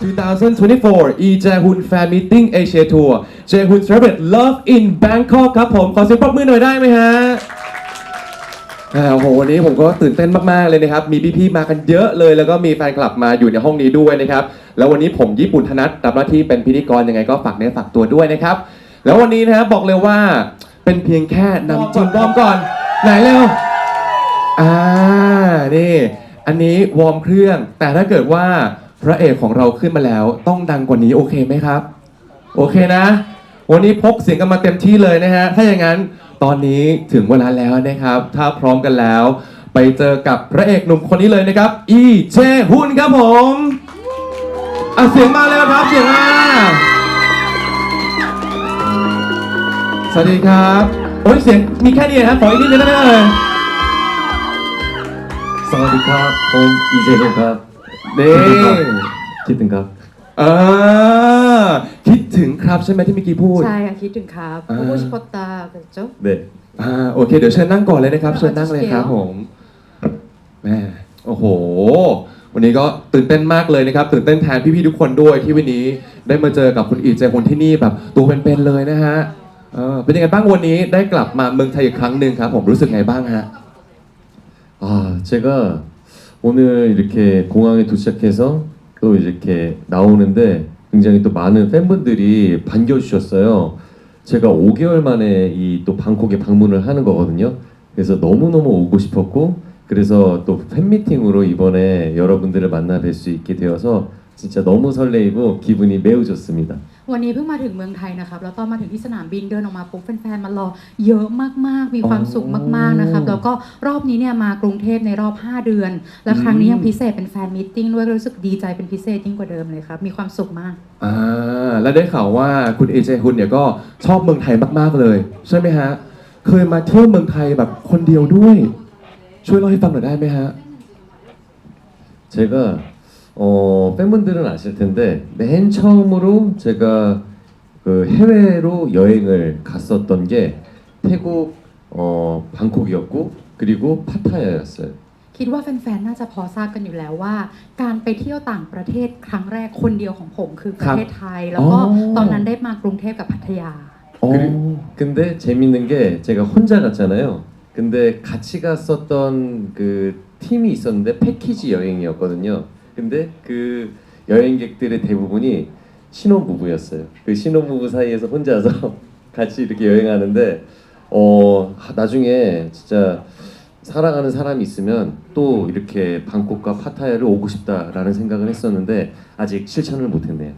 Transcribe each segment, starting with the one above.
2024 e Jaehoon Fan Meeting Asia Tour Jaehoon Celebrate Love in Bangkok ครับผม ขอเสียงปรบมือหน่อยได้ไหมฮะอ่าโอ้โหวันนี้ผมก็ตื่นเต้นมาก ๆ เลยนะครับ มีพี่ๆมากันเยอะเลย แล้วก็มีแฟนคลับมาอยู่ในห้องนี้ด้วยนะครับ แล้ววันนี้ผมญี่ปุ่นธนัทรับหน้าที่เป็นพิธีกรยังไงก็ฝากเนื้อฝากตัวด้วยนะครับ แล้ววันนี้นะครับบอกเลยว่าเป็นเพียงแค่นำจิ้มวอร์มก่อน ไหนเร็วอ่านี่ อันนี้วอร์มเครื่อง แต่ถ้าเกิดว่า พระเอกของเราขึ้นมาแล้ว ต้องดังกว่านี้โอเคไหมครับ โอเคนะ วันนี้พกเสียงกันมาเต็มที่เลยนะฮะ ถ้าอย่างนั้นตอนนี้ถึงเวลาแล้วนะครับ ถ้าพร้อมกันแล้ว ไปเจอกับพระเอกหนุ่มคนนี้เลยนะครับ อีเจฮุนครับผมอะเสียงมาแล้วครับเสียงมาสวัสดีครับโอ้ยเสียงมีแค่นี้นะครับขออีกนิดนึงได้ไหมเอ่ยสวัสดีครับผมอีเจนครับ นี่ คิดถึงครับ เออคิดถึงครับใช่ไหมที่เมื่อกี้พูด ใช่ค่ะคิดถึงครับ อ่า 보고싶었다 그랬죠? 네 อ่าโอเค เดี๋ยวเชิญนั่งก่อนเลยนะครับ เชิญนั่งเลยครับผมแม่โอ้โห วันนี้ก็ตื่นเต้นมากเลยนะครับ ตื่นเต้นแทนพี่ๆทุกคนด้วยที่วันนี้ได้มาเจอกับคุณอีเจคนที่นี่แบบตัวเป็นๆเลยนะฮะเออเป็นยังไงบ้างวันนี้ได้กลับมาเมืองไทยอีกครั้งหนึ่งครับ ผมรู้สึกไงบ้างฮะ 아 제가 오늘 이렇게 공항에 도착해서 또 이렇게 나오는데 굉장히 또 많은 팬분들이 반겨주셨어요. 제가 5개월 만에 이 또 방콕에 방문을 하는 거거든요. 그래서 너무너무 오고 싶었고 그래서 또 팬미팅으로 이번에 여러분들을 만나 뵐 수 있게 되어서 진짜 너무 설레이고 기분이 매우 좋습니 다. วันนี้เพิ่งมาถึงเมืองไทยนะครับ แล้วตอนมาถึงที่สนามบินเดินออกมาปุ๊บแฟนๆมารอเยอะมากๆ มีความสุขมากๆนะครับ แล้วก็รอบนี้เนี่ยมากรุงเทพในรอบ 5 เดือน และครั้งนี้ยังพิเศษเป็นแฟนมิทติ้งด้วยรู้สึกดีใจเป็นพิเศษยิ่งกว่าเดิมเลยครับ มีความสุขมาก อ่าและได้ข่าวว่าคุณเอเจฮุนเนี่ยก็ชอบเมืองไทยมากๆเลย ใช่ไหมฮะ เคยมาเที่ยวเมืองไทยแบบคนเดียวด้วย ช่วยเล่าให้ฟังหน่อยได้ไหมฮะ 제가 어, 팬분들은 아실 텐데 맨 처음으로 제가 그 해외로 여행을 갔었던 게 태국 어, 방콕이었고 그리고 파타야였어요. คิดว่าแฟนๆ น่าจะพอทราบกันอยู่แล้วว่า การไปเที่ยวต่างประเทศครั้งแรกคนเดียวของผมคือประเทศไทย แล้วก็ อ๋อ ตอนนั้นได้มากรุงเทพกับพัทยา อ๋อ 그리, 근데 재밌는 게 제가 혼자 갔잖아요. 근데 같이 갔었던 그 팀이 있었는데 패키지 여행이었거든요. 근데 그 여행객들의 대부분이 신혼부부였어요. 그 신혼부부 사이에서 혼자서 같이 이렇게 여행하는데 어 나중에 진짜 사랑하는 사람이 있으면 또 이렇게 방콕과 파타야를 오고 싶다라는 생각을 했었는데 아직 실천을 못했네요.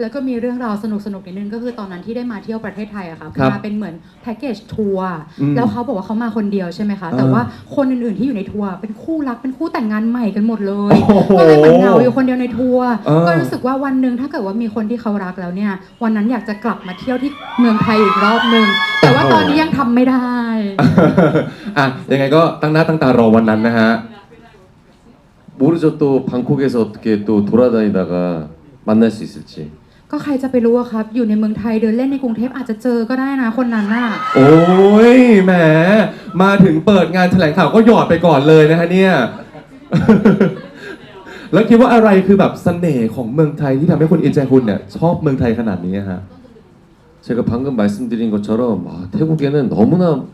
แล้วก็มีเรื่องราวสนุกสนุกๆนิดนึงก็คือตอนนั้นที่ได้มาเที่ยวประเทศไทยอะค่ะ ครับ มาเป็นเหมือนแพ็กเกจทัวร์ อืม แล้วเขาบอกว่าเขามาคนเดียวใช่ไหมคะ อ่า แต่ว่าคนอื่นๆที่อยู่ในทัวร์เป็นคู่รักเป็นคู่แต่งงานใหม่กันหมดเลย โอ้โห ก็เลยเหมือนเหงาอยู่คนเดียวในทัวร์ เออ ก็รู้สึกว่าวันหนึ่งถ้าเกิดว่ามีคนที่เขารักแล้วเนี่ย วันนั้นอยากจะกลับมาเที่ยวที่เมืองไทยอีกรอบหนึ่งแต่ว่าตอนนี้ยังทำไม่ได้ อ่ะยังไงก็ตั้งหน้าตั้งตารอวันนั้นนะฮะ 모르죠 또 방콕에서 어떻게 또 돌아다니다가 만날 수 있을지 ก็ใครจะไปรู้อะครับ อยู่ในเมืองไทยเดินเล่นในกรุงเทพอาจจะเจอก็ได้นะคนนั้นน่ะ โอ้ยแหม มาถึงเปิดงานแถลงข่าวก็หยอดไปก่อนเลยนะฮะเนี่ย แล้วคิดว่าอะไรคือแบบเสน่ห์ของเมืองไทยที่ทำให้คุณอินเจฮุนเนี่ยชอบเมืองไทยขนาดนี้ฮะ 제가 방금 말씀드린 것처럼 아, 태국에는 너무나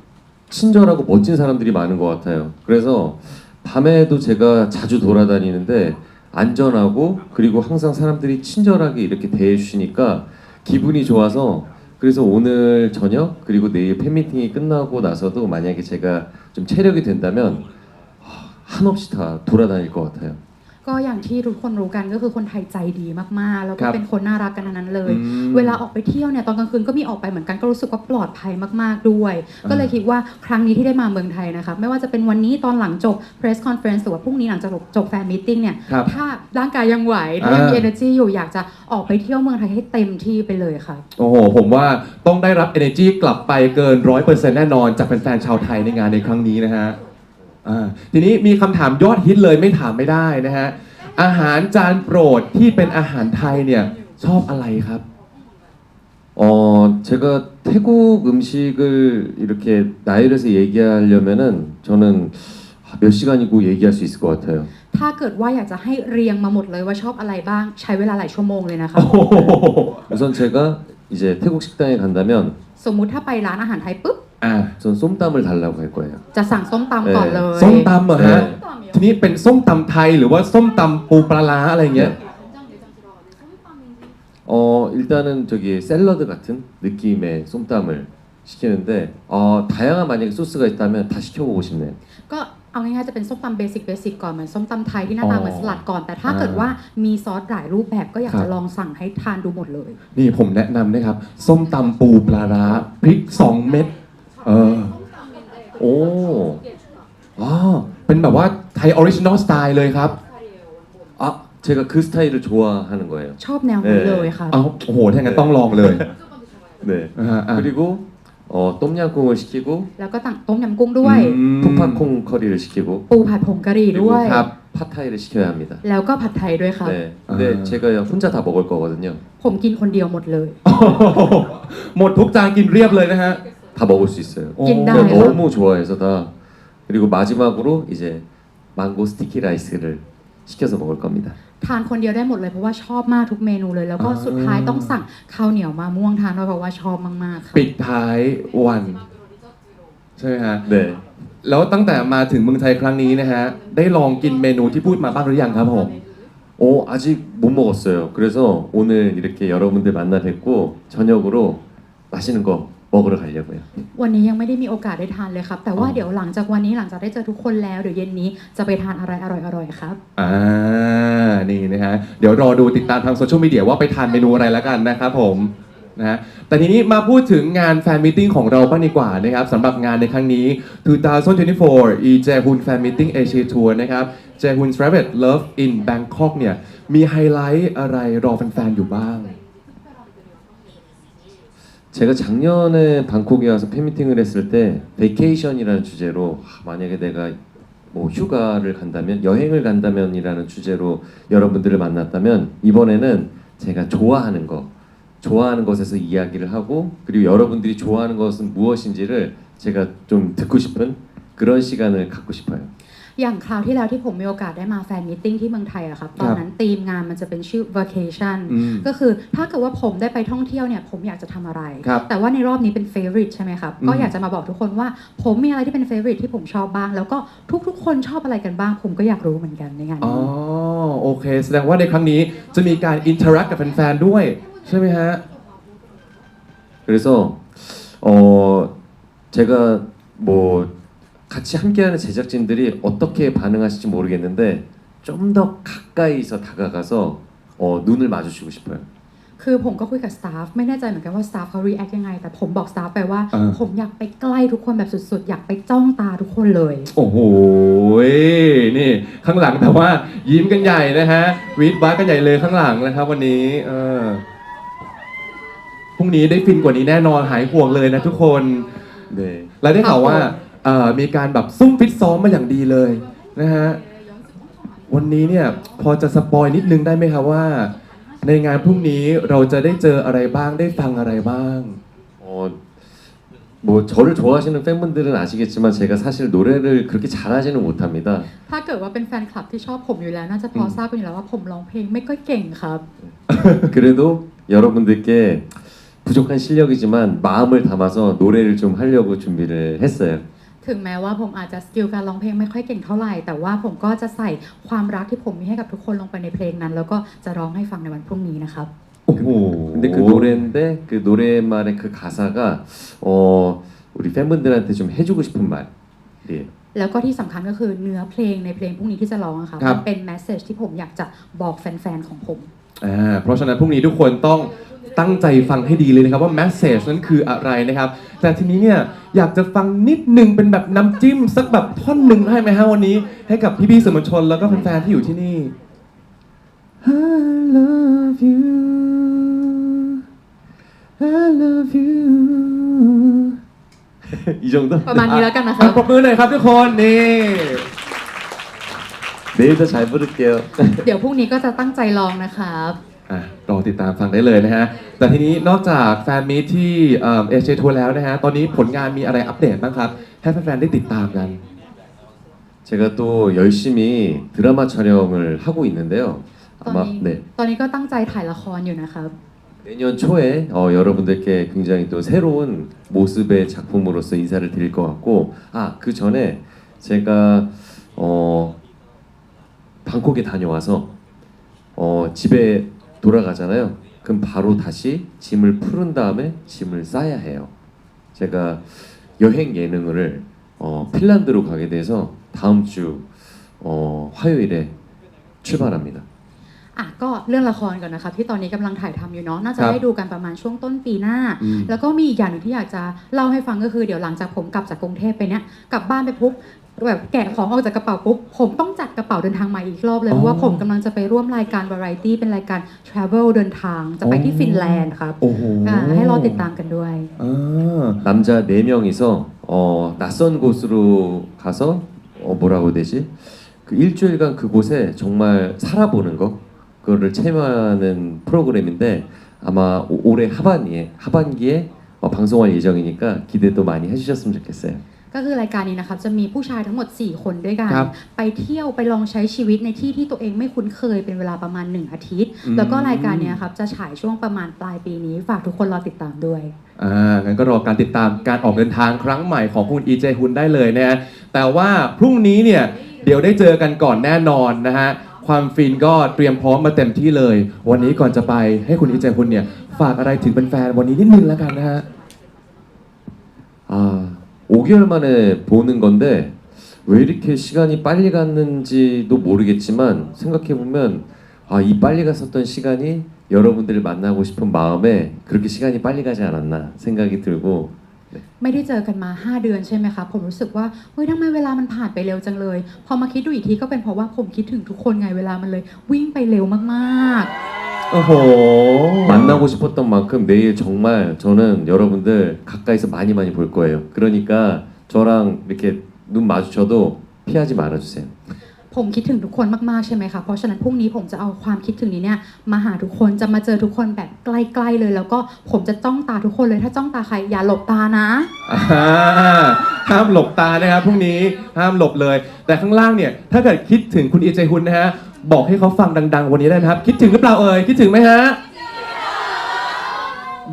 친절하고 멋진 사람들이 많은 것 같아요. 그래서 밤에도 제가 자주 돌아다니는데 안전하고 그리고 항상 사람들이 친절하게 이렇게 대해 주시니까 기분이 좋아서 그래서 오늘 저녁 그리고 내일 팬미팅이 끝나고 나서도 만약에 제가 좀 체력이 된다면 아, 한없이 다 돌아다닐 것 같아요. ก็อย่างที่ทุกคนรู้กันก็คือคนไทยใจดีมากๆ แล้วคก็รับเป็นคนน่ารักกันทั้งนั้นเลย อืมเวลาออกไปเที่ยวเนี่ยตอนกลางคืนก็มีออกไปเหมือนกันก็รู้สึกว่าปลอดภัยมากๆด้วย อ่า ก็เลยคิดว่าครั้งนี้ที่ได้มาเมืองไทยนะคะไม่ว่าจะเป็นวันนี้ตอนหลังจบ press conference หรือว่าพรุ่งนี้หลังจากจบแฟนมิทติ้งเนี่ยครับ ถ้าร่างกายยังไหวถ้ายังมี อ่า energy อยู่อยากจะออกไปเที่ยวเมืองไทยให้เต็มที่ไปเลยค่ะ โอ้โห ผมว่าต้องได้รับ energy กลับไปเกินร้อยเปอร์เซ็นต์แน่นอนจากแฟนๆชาวไทยในงานในครั้งนี้นะฮะ อ่าทีนี้มีคำถามยอดฮิตเลยไม่ถามไม่ได้นะฮะ อาหารจานโปรดที่เป็นอาหารไทยเนี่ยชอบอะไรครับ 어, 제가 태국 음식을 이렇게 나열해서 얘기하려면은 저는 아, 몇 시간이고 얘기할 수 있을 것 같아요. ถ้าเกิดว่าอยากจะให้เรียงมาหมดเลยว่าชอบอะไรบ้างใช้เวลาหลายชั่วโมงเลยนะคะ โอ้โห 우선 제가 이제 태국 식당에 간다면 สมมุติถ้าไปร้านอาหารไทยปุ๊บ อ่า 전 쏨땀을 달라고 할 거예요. จะสั่งส้มตำก่อนเลย ส้มตำเหรอฮะ 네. ทีนี้เป็นส้มตำไทยหรือว่าส้มตำปูปลาร้าอะไรเงี้ย 어 일단은 저기 샐러드 같은 느낌의 쏨땀을 시키는데 어 다양한 만약에 소스가 있다면 다 시켜보고 싶네요. ก็ เอาง่ายๆจะเป็นส้มตำเบสิกเบสิกก่อนเหมือนส้มตำไทยที่หน้าตา อ๋อ เหมือนสลัดก่อน แต่ถ้า อ่า เกิดว่ามีซอสหลายรูปแบบก็อยาก ครั จะ บ ลองสั่งให้ทานดูหมดเลย นี่ผมแนะนำนะครับ ส้มตำปูปลาร้าพริก 2 เม็ดเออ 오 อ๋อเป็นแบบว่าไทยออริจินอลสไตล์เลยครับ 아, 제가 그 스타일을 좋아하는 거예요. ชอบแนวนั้นเลยค่ะ เอาโอ้โหถ้างั้นต้องลองเลย 네. อ่าอ่า 그리고 어, 똠양꿍을 시키고 แล้วก็ตั้งต้มยำกุ้งด้วย อืม 푸파콩 커리를 시키고 ปูผัดผงกะหรี่ 그리고 ด้วย ครับ 파타이를 시켜야 합니다. แล้วก็ผัดไทยด้วยค่ะ 네. 근데 아. 제가 혼자 다 먹을 거거든요. ผมกินคนเดียวหมดเลย โอ้โหหมดทุกจานกินเรียบเลยนะฮะ 다 먹을 수 있어요. โอ้ กินได้ 제가 ค่ะ 너무 좋아해서 다 그리고 마지막으로 이제 망고 스티키 라이스를 시켜서 먹을 겁니다. ทานคนเดียวได้หมดเลยเพราะว่าชอบมากทุกเมนูเลย แล้วก็ อ่า สุดท้ายต้องสั่งข้าวเหนียวมะม่วงทานด้วยเพราะว่าชอบมากๆค่ะ ปิดท้ายวัน ใช่ไหมฮะ 네. แล้วตั้งแต่มาถึงเมืองไทยครั้งนี้นะฮะ ได้ลองกินเมนูที่พูดมาบ้างหรือยังครับผม 어, 아직 못 먹었어요. 그래서 오늘 이렇게 여러분들 만나 뵙고 저녁으로 맛있는 거 먹으러 가려고요. วันนี้ยังไม่ได้มีโอกาสได้ทานเลยครับ แต่ว่า อ๋อ เดี๋ยวหลังจากวันนี้หลังจากได้เจอทุกคนแล้วเดี๋ยวเย็นนี้จะไปทานอะไรอร่อยๆครับ อ่า นี่นะฮะ เดี๋ยวรอดูติดตามทางโซเชียลมีเดียว่าไปทานเมนูอะไรแล้วกันนะครับผมนะฮะแต่ทีนี้มาพูดถึงงานแฟนมิทติ้งของเราบ้างดีกว่านะครับสำหรับงานในครั้งนี้ 2024 e j h u n Fan Meeting Asia Tour นะครับ j h u n Rabbit Love in Bangkok เนี่ย มีไฮไลท์อะไรรอแฟนๆอยู่บ้าง 제가 작년에 방콕에 와서 팬미팅을 했을 때 베케이션이라는 주제로 아, 만약에 내가 뭐 휴가를 간다면 여행을 간다면이라는 주제로 여러분들을 만났다면 이번에는 제가 좋아하는 거 좋아하는 것에서 이야기를 하고 그리고 여러분들이 좋아하는 것은 무엇인지를 제가 좀 듣고 싶은 그런 시간을 갖고 싶어요. อย่างคราวที่แล้วที่ผมมีโอกาสได้มาแฟนมิทติ้งที่เมืองไทยอะครับ ตอนนั้นธีมงานมันจะเป็นชื่อ vacation อืม ก็คือถ้าเกิดว่าผมได้ไปท่องเที่ยวเนี่ยผมอยากจะทำอะไร ครับ แต่ว่าในรอบนี้เป็น favorite ใช่ไหมครับ อืม ก็อยากจะมาบอกทุกคนว่า ผมมีอะไรที่เป็น favorite ที่ผมชอบบ้าง แล้วก็ทุกๆ คนชอบอะไรกันบ้าง ผมก็อยากรู้เหมือนกันในงาน อ๋อ นี้ โอเค แสดงว่าในครั้งนี้จะมีการอินเทอร์แอคกับแฟนๆด้วย ใช่ไหมฮะ 그래서 어 제가 뭐 같이 함께하는 제작진들이 어떻게 반응하실지 모르겠는데 좀 더 가까이서 다가가서 어, 눈을 마주치고 싶어요. คือผมก็คุยกับสตาฟไม่แน่ใจเหมือนกันว่าสตาฟเขา react ยังไง แต่ผมบอกสตาฟไปว่า อ่า ผมอยากไปใกล้ทุกคนแบบสุดๆ อยากไปจ้องตาทุกคนเลย โอ้โห นี่ ข้างหลังแต่ว่ายิ้มกันใหญ่นะฮะวีดบ้ากันใหญ่เลยข้างหลังนะครับ วันนี้ เออพรุ่งนี้ได้ฟินกว่านี้แน่นอนหายห่วงเลยนะทุกคน 네. และได้ข่าวว่า เอ่อมีการแบบซุ่มฟิตซ้อมมาอย่างดีเลยนะฮะ วันนี้เนี่ยพอจะสปอยนิดนึงได้ไหมครับว่า ในงานพรุ่งนี้เราจะได้เจออะไรบ้างได้ฟังอะไรบ้าง 어, 뭐 저를 좋아하시는 팬분들은 아시겠지만 제가 사실 노래를 그렇게 잘하지는 못합니다. ถ้าเกิดว่าเป็นแฟนคลับที่ชอบผมอยู่แล้ว น่าจะพอทราบกันอยู่แล้วว่าผมร้องเพลงไม่ค่อยเก่งครับ 그래도 여러분들께 부족한 실력이지만 마음을 담아서 노래를 좀 하려고 준비를 했어요. ถึงแม้ว่าผมอาจจะสกิลการร้องเพลงไม่ค่อยเก่งเท่าไหร่ แต่ว่าผมก็จะใส่ความรักที่ผมมีให้กับทุกคนลงไปในเพลงนั้น แล้วก็จะร้องให้ฟังในวันพรุ่งนี้นะครับ โอ้โห 근데 그 노래인데 그 노래말의 그 가사가 어 우리 팬분들한테 좀 해주고 싶은 말이에요. แล้วก็ที่สำคัญก็คือเนื้อเพลงในเพลงพรุ่งนี้ที่จะร้องอะค่ะ ครับ มันเป็นแมสเซจที่ผมอยากจะบอกแฟนๆของผม อ่าเพราะฉะนั้นพรุ่งนี้ทุกคนต้องตั้งใจฟังให้ดีเลยนะครับว่าแมสเซจนั้นคืออะไรนะครับ แต่ทีนี้เนี่ยอยากจะฟังนิดนึงเป็นแบบน้ำจิ้ม สักแบบท่อนหนึ่งได้ไหมฮะวันนี้ ให้กับพี่ๆสื่อมวลชนแล้วก็แฟนๆที่อยู่ที่นี่ I love you I love you อีจงต้อประมาณนี้แล้วกันนะครับปรบมือหน่อยครับทุกคนนี่ 내일 더 잘 부를게요. เดี๋ยวพรุ่งนี้ก็จะตั้งใจร้องนะครับ อ่ะรอติดตามฟังได้เลยนะฮะ แต่ทีนี้นอกจากแฟนมีตที่เอเชียทัวร์แล้วนะฮะ ตอนนี้ผลงานมีอะไรอัปเดตบ้างครับ ให้แฟนๆได้ติดตามกัน 제가 또 열심히 드라마 촬영을 하고 있는데요. ตอน 아마 นี้ 네. ตอนนี้ก็ตั้งใจถ่ายละครอยู่นะครับ 내년 초에 어, 여러분들께 굉장히 또 새로운 모습의 작품으로서 인사를 드릴 것 같고 아 그 전에 제가 어, 방콕에 다녀와서 어, 집에 돌아가잖아요. 그럼 바로 다시 짐을 푸른 다음에 짐을 싸야 해요. 제가 여행 예능을 어, 핀란드로 가게 돼서 다음 주 어, 화요일에 출발합니다. อ่ะก็เรื่องละครก่อนนะคะที่ตอนนี้กำลังถ่ายทำอยู่เนาะน่าจะ ครับ ได้ดูกันประมาณช่วงต้นปีหน้า อืม แล้วก็มีอีกอย่างหนึ่งที่อยากจะเล่าให้ฟังก็คือเดี๋ยวหลังจากผมกลับจากกรุงเทพไปเนี้ยกลับบ้านไปปุ๊บแบบแกะของออกจากกระเป๋าปุ๊บผมต้องจัดกระเป๋าเดินทางใหม่อีกรอบเลย อ๋อ เพราะว่าผมกำลังจะไปร่วมรายการ Variety เป็นรายการ Travel เดินทางจะไปที่ อ๋อ ฟินแลนด์ครับ โอ้โห อ่าให้รอติดตามกันด้วย อ่า 남자 4명이서 어, 낯선 곳으로 가서 어, 뭐라고 해야 되지? 그 일주일간 그곳에 정말 살아보는 거 그거를 체험하는 프로그램인데 아마 오- 올해 하반기에 하반기에 어, 방송할 예정이니까 기대도 많이 해주셨으면 좋겠어요. ก็คือรายการนี้นะครับจะมีผู้ชายทั้งหมด 4 คนด้วยกัน ครับ ไปเที่ยวไปลองใช้ชีวิตในที่ที่ตัวเองไม่คุ้นเคยเป็นเวลาประมาณ 1 อาทิตย์ อืม แล้วก็รายการเนี้ยครับจะฉายช่วงประมาณปลายปีนี้ ฝากทุกคนรอติดตามด้วย อ่างั้นก็รอการติดตามการออกเดินทางครั้งใหม่ของคุณอีเจฮุนได้เลยนะฮะแต่ว่าพรุ่งนี้เนี่ยเดี๋ยวได้เจอกันก่อนแน่นอนนะฮะ ความฟินก็เตรียมพร้อมมาเต็มที่เลย วันนี้ก่อนจะไปให้คุณอีเจฮุนเนี่ยฝากอะไรถึงแฟนๆวันนี้นิดนึงแล้วกันนะฮะ 아 5개월 만에 보는 건데 왜 이렇게 시간이 빨리 갔는지도 모르겠지만 생각해 보면 아 이 빨리 갔었던 시간이 여러분들을 만나고 싶은 마음에 그렇게 시간이 빨리 가지 않았나 생각이 들고 ไม่ได้เจอกันมา 5 เดือนใช่ไหมครับผมรู้สึกว่าเฮ้ยทำไมเวลามันผ่านไปเร็วจังเลย พอมาคิดดูอีกทีก็เป็นเพราะว่าผมคิดถึงทุกคนไงเวลามันเลย วิ่งไปเร็วมาก โอ้โห 만나고 싶었던 만큼 내일 정말 저는 여러분들 가까이서 많이 많이 볼 거예요. 그러니까 저랑 이렇게 눈 마주쳐도 피하지 말아주세요. ผมคิดถึงทุกคนมากๆใช่ไหมคะ เพราะฉะนั้นพรุ่งนี้ผมจะเอาความคิดถึงนี้เนี่ยมาหาทุกคนจะมาเจอทุกคนแบบใกล้ๆเลย แล้วก็ผมจะจ้องตาทุกคนเลย ถ้าจ้องตาใครอย่าหลบตานะ อ่าห้ามหลบตานะครับพรุ่งนี้ห้ามหลบเลย แต่ข้างล่างเนี่ยถ้าเกิดคิดถึงคุณอีเจฮุนนะฮะบอกให้เขาฟังดัง ๆ วันนี้ได้นะครับ คิดถึงหรือเปล่าเอ่ยคิดถึงไหมฮะ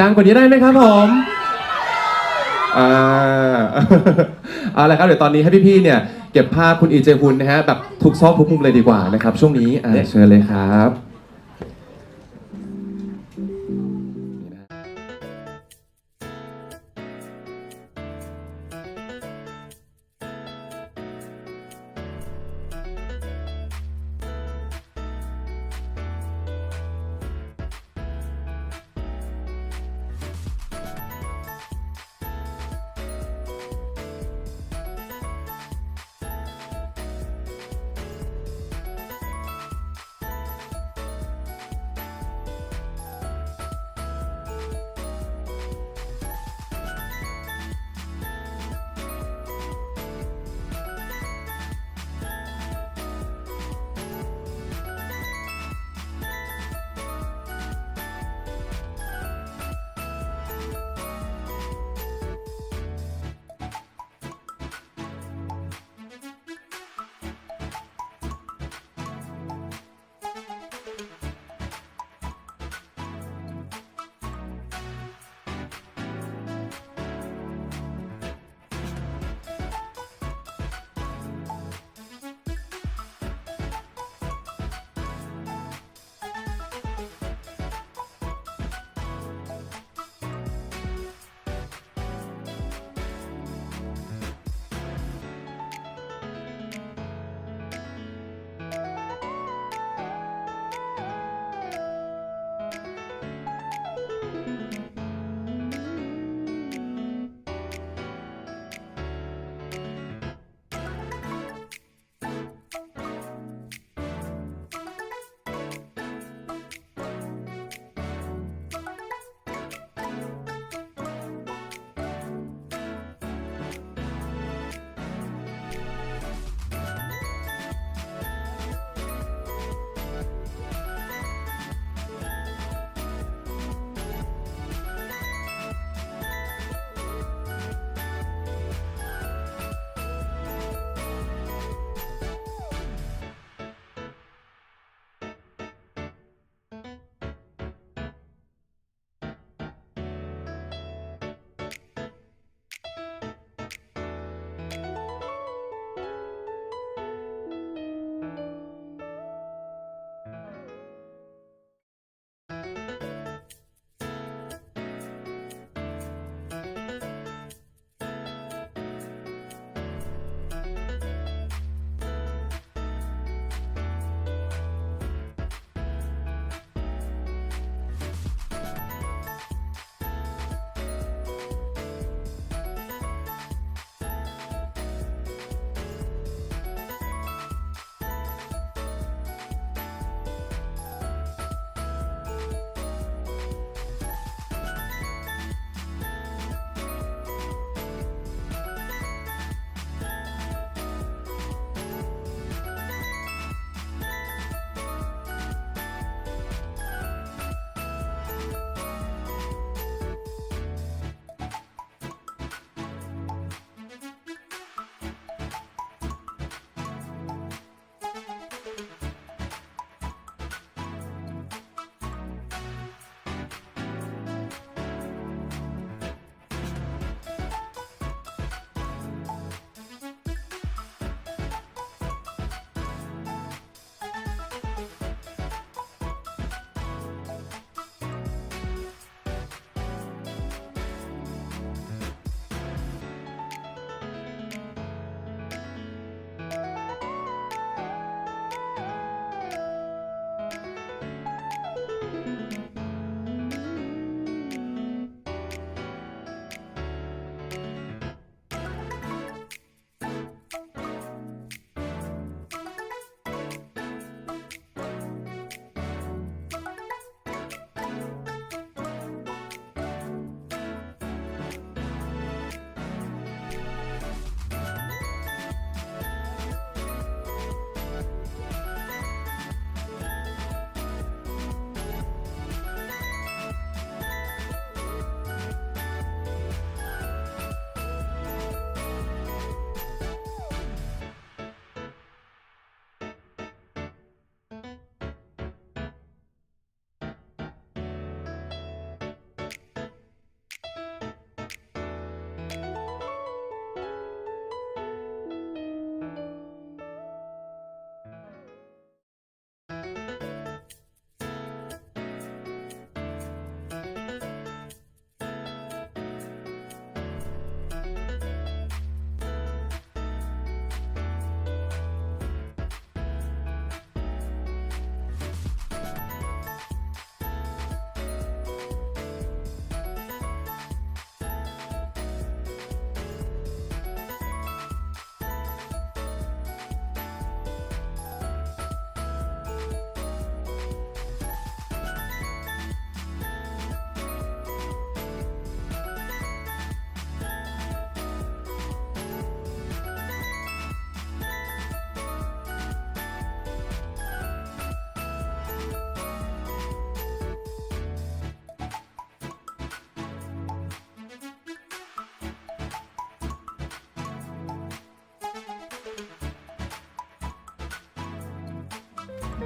ดังกว่านี้ได้ไหมครับผม อ่า เอาละครับเดี๋ยวตอนนี้ให้พี่ๆเนี่ยเก็บภาพคุณอีเจฮุนนะฮะแบบทุกซอกทุกมุมเลยดีกว่านะครับช่วงนี้อ่าเนี่ยเชิญเลยครับ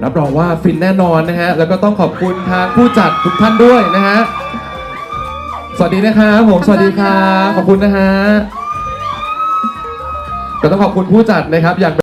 รับรองว่าฟินแน่นอนนะฮะ แล้วก็ต้องขอบคุณทางผู้จัดทุกท่านด้วยนะฮะ สวัสดีนะครับผม สวัสดีครับ ขอบคุณนะฮะ ก็ต้องขอบคุณผู้จัดนะครับ อย่าง